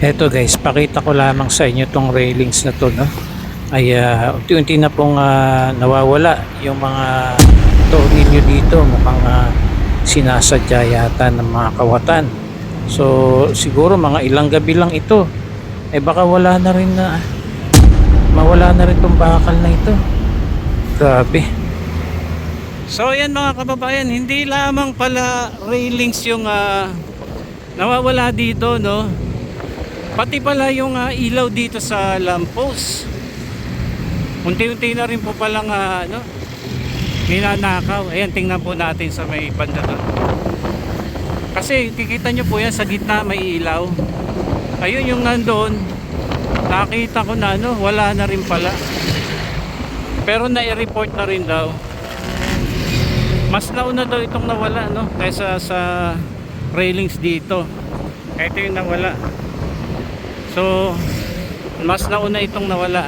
Eto guys, pakita ko lamang sa inyo tong railings na to, no? Ay ah, unti-unti na pong ah, nawawala yung mga tornilyo dito, mukhang ah, sinasadya yata ng mga kawatan. So siguro mga ilang gabi lang ito. Eh baka wala na rin na mawala na rin tong bakal na ito. Grabe. So yan mga kababayan, hindi lamang pala railings yung ah, nawawala dito, no? Pati pala yung ah, ilaw dito sa lamppost. Unti-unti na rin po palang uh, ano, ninanakaw. Ayan, tingnan po natin sa may banda doon. Kasi kikita nyo po yan sa gitna may ilaw. Ayun yung nandoon. Nakita ko na ano, wala na rin pala. Pero nai-report na rin daw. Mas nauna daw itong nawala no kaysa sa railings dito. Ito yung nawala. So, mas nauna itong nawala.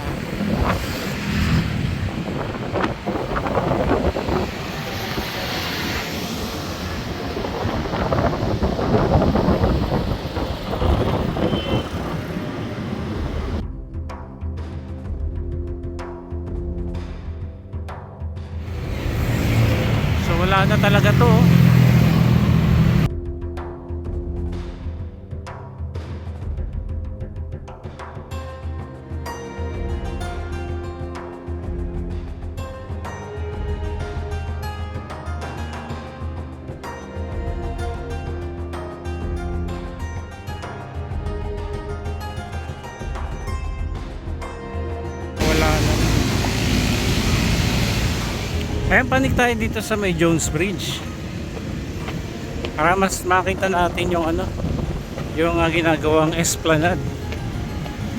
So, wala na talaga to. oh. Ayan, panik tayo dito sa may Jones Bridge. Para mas makita natin yung ano, yung uh, ginagawang esplanade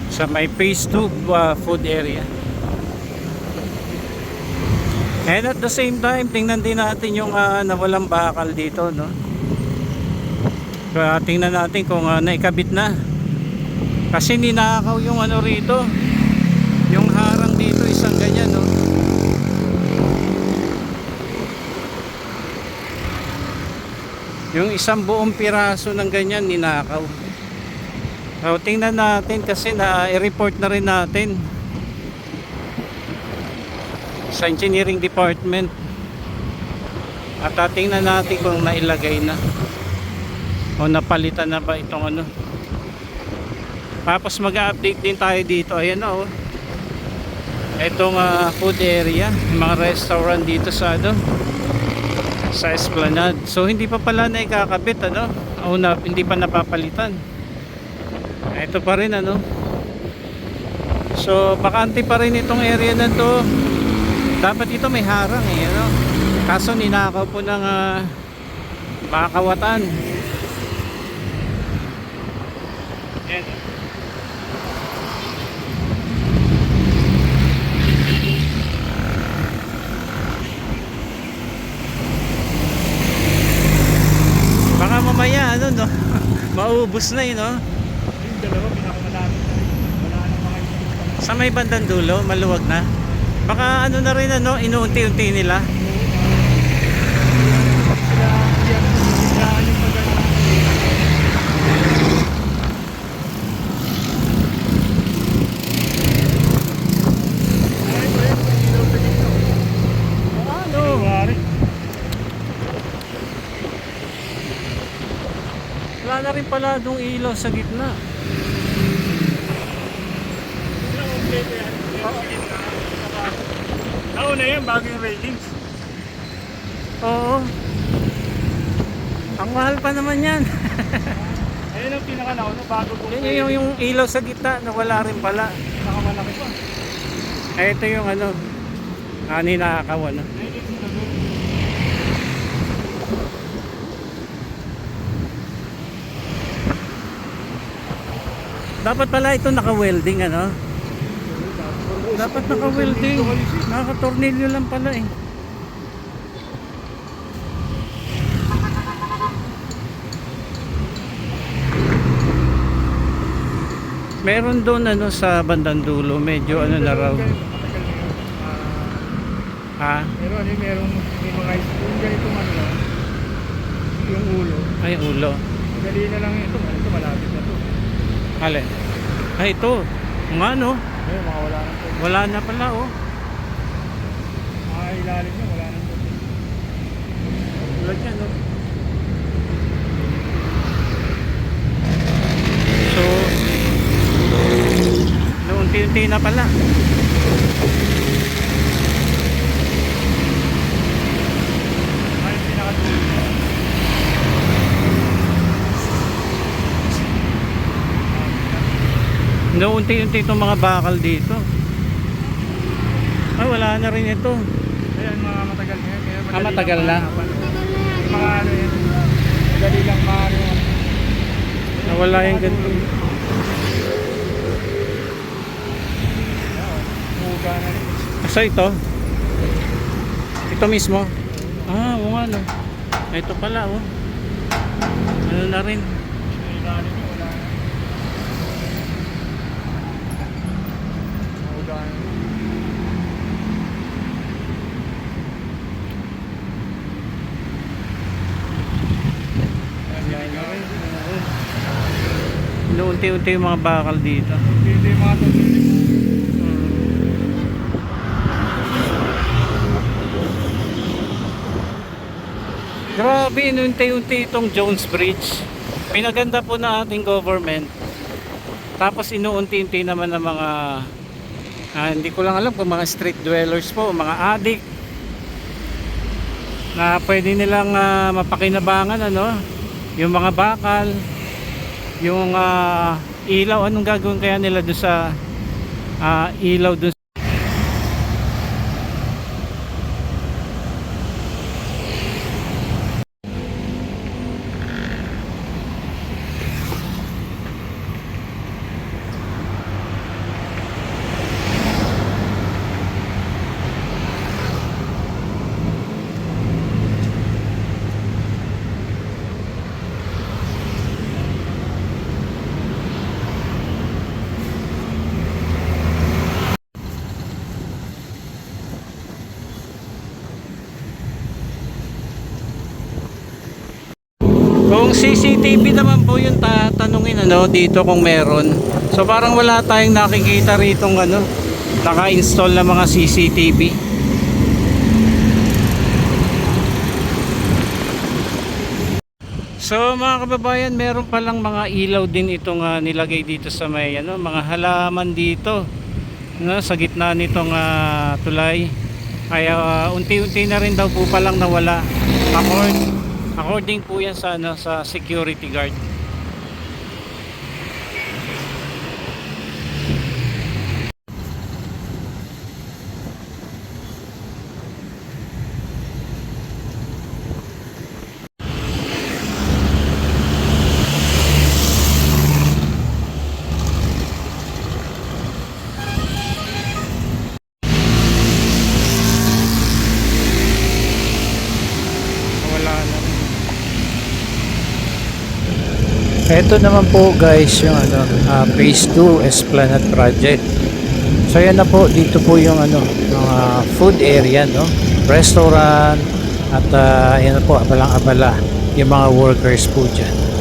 sa may phase 2 uh, food area. And at the same time, tingnan din natin yung uh, nawalang bakal dito, no? Kaya tingnan natin kung uh, naikabit na. Kasi ninakaw yung ano rito, yung harang dito isang ganyan, no? Yung isang buong piraso ng ganyan ninakaw. So, tingnan natin kasi na i-report na rin natin sa engineering department. At tingnan natin kung nailagay na o napalitan na ba itong ano. Tapos mag-update din tayo dito. Ayan na oh. Itong ah, food area, mga restaurant dito sa ano sa Esplanade. So hindi pa pala na ikakabit ano. O na, hindi pa napapalitan. Ito pa rin ano. So bakante pa rin itong area na to. Dapat ito may harang eh ano. Kaso ninakaw po ng uh, makakawatan. Yan. Baka mamaya ano no, maubos na eh no. Yung dalawa, pinakamalapit na rin. Wala nang mga. Sa may bandang dulo, maluwag na. Baka ano na rin ano, inuunti-unti nila. Sila, yan, sila yung maganda. Ay, pre, may ilaw sa dito. Ano? Wari. Wala na rin pala dong ilaw sa gitna. Wala, kompleto yan. Meron sa gitna. Saka, Nauna yan, bago yung railings. Oo. Ang mahal pa naman yan. Ayun ang pinaka nauna, bago kong Yun yung, yung, yung ilaw sa gitna na wala rin pala. Pinakamalaki pa. Eh, ito yung ano, ani nakakawa na. Railings na doon. Dapat pala ito naka-welding ano. Dapat naka-welding. Naka-tornilyo lang pala eh. Meron doon ano sa bandang dulo, medyo ano na raw. Ha? Ah, Pero ano, yung merong may mga yung ganitong ano lang, yung ulo. Ay ulo. Dali na lang ito, ito malapit na. Alin? Ay, ito. Nga no. Ayun, mga wala nang tubig. Wala na pala oh. Mga ilalim niya, wala nang tubig. Tulad yan no. So, naunti-unti na pala. Ay, pinakatubig niya. Naunti-unti itong mga bakal dito. Ay, wala na rin ito. Ayan, mga matagal niya. Kaya Ah, matagal na? mahanapan. Mga ano yun. Madali lang maano. Nawala yung ganito. Muga na rin. Asa ito? Ito mismo? Ah, oo nga no. Ito pala oh. Ano na rin. Ilalim niya, wala na. Muga na rin. Ayan, yan na rin. Inuunti-unti yung mga bakal dito. Hindi yung mga tubig. Grabe, inunti-unti itong Jones Bridge. Pinaganda po na ating government. Tapos inuunti-unti naman ng mga ah, hindi ko lang alam kung mga street dwellers po, mga addict na pwede nilang ah, mapakinabangan ano, yung mga bakal, yung ah, ilaw, anong gagawin kaya nila doon sa ah, ilaw doon Kung CCTV naman po yung tatanungin ano dito kung meron. So parang wala tayong nakikita rito ano naka-install na mga CCTV. So mga kababayan, meron palang mga ilaw din itong ah, nilagay dito sa may ano, mga halaman dito no, sa gitna nitong ah, tulay. Kaya ah, unti-unti na rin daw po palang nawala. Accord, according po yan sa, ano, sa security guard. Wala na rin. Ito naman po guys yung ano, ah, phase 2 Esplanade Project. So yan na po, dito po yung ano, mga food area, no? Restaurant at uh, yan na po, abalang-abala yung mga workers po dyan.